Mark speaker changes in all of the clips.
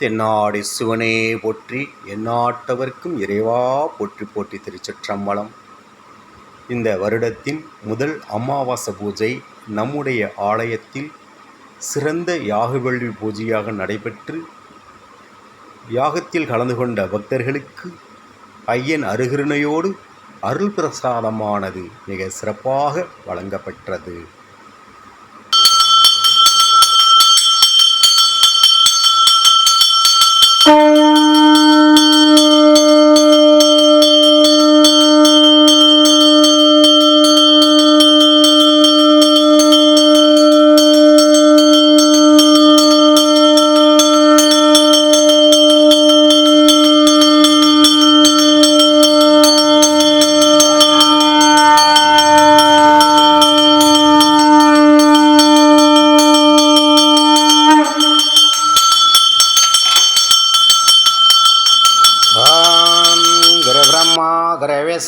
Speaker 1: தென்னாடி சிவனே போற்றி எந்நாட்டவர்க்கும் இறைவா போற்றி போற்றி திருச்சிற்றம்பலம். இந்த வருடத்தின் முதல் அமாவாசை பூஜை நம்முடைய ஆலயத்தில் சிறந்த யாகவேள்வி பூஜையாக நடைபெற்று யாகத்தில் கலந்து கொண்ட பக்தர்களுக்கு ஐயன் அருகிருணையோடு அருள் பிரசாதமானது மிக சிறப்பாக வழங்கப்பெற்றது.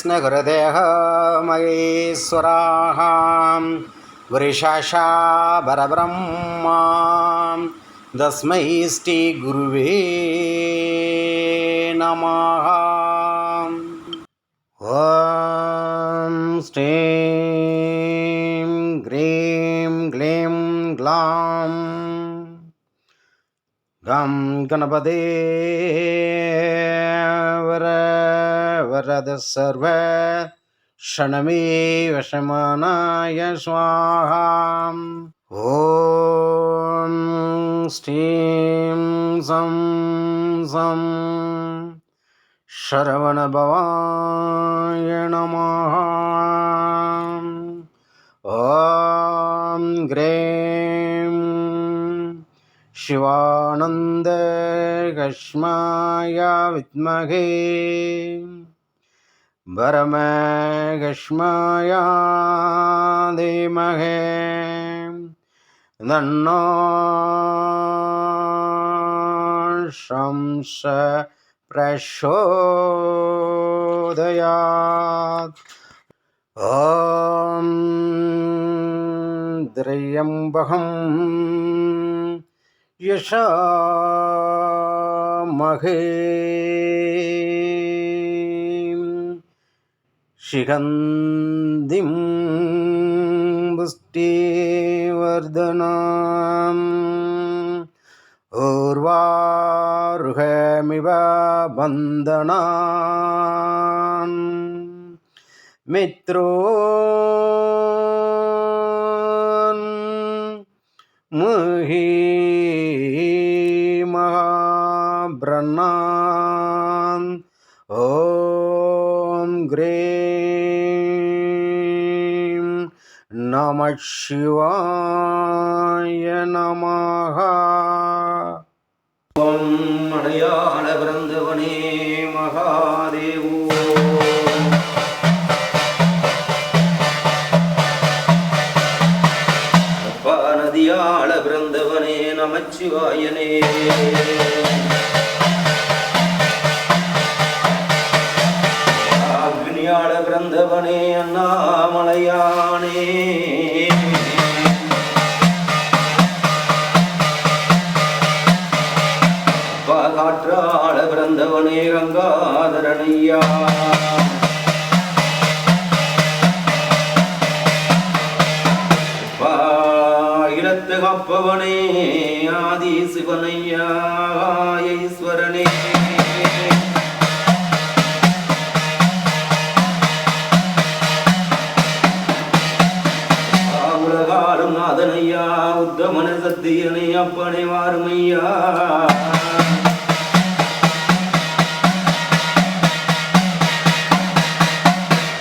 Speaker 1: गुरुविष्णु गुरुदेह महेश्वराः गुरुशाशा परब्रह्मा तस्मै श्रीगुरुवे नमः। ॐ श्रीं ग्रीं ग्लीं ग्लां। गं गणपते वरद सर्व क्षणमे वशमानाय स्वाहा। ॐ श्रीं सं सं शरवणभवाय नमः। ॐ ग्रीं शिवानन्दकश्माय विद्महे परमकश्माय धीमहे तन्नो शंस प्रचोदयात् ॐ त्र्यम्बकम् यशामहे शिखन्दिं पुष्टिवर्धनम्। ऊर्वारुहमिव बन्धनान् मित्रो मुहि महाब्रह्मान् ॐ ह्रीं நமசிவாய நமஹா
Speaker 2: ஓம் அடையாள பிறந்தவனே மகாதேவோ அப்பா நதியாள பிறந்தவனே நமச்சிவாயனே அக்னியாள பிறந்தவனே அண்ணாமலையானே. அப்பா காற்றாள பிறந்தவனே கங்காதரனையா அப்பா காப்பவனே ஆதி சிவனையா ஈஸ்வரனே நாதனையா உத்தமன சத்தியனை அப்பனை வாருமையா.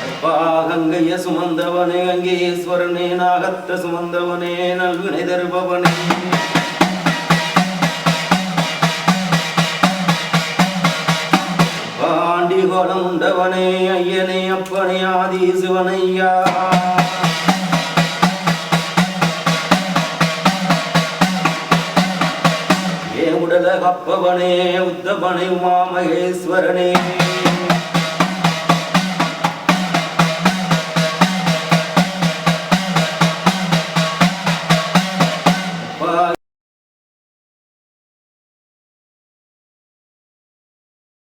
Speaker 2: அப்பா கங்கைய சுமந்தவனே கங்கேஸ்வரனே நாகத்த சுமந்தவனே நல்வினை தருபவனே. பாண்டி கோலம் உண்டவனே ஐயனே அப்பனே ஆதி சிவனையா. ஏ உடல கப்பவனே உத்தமனை உமா மகேஸ்வரனே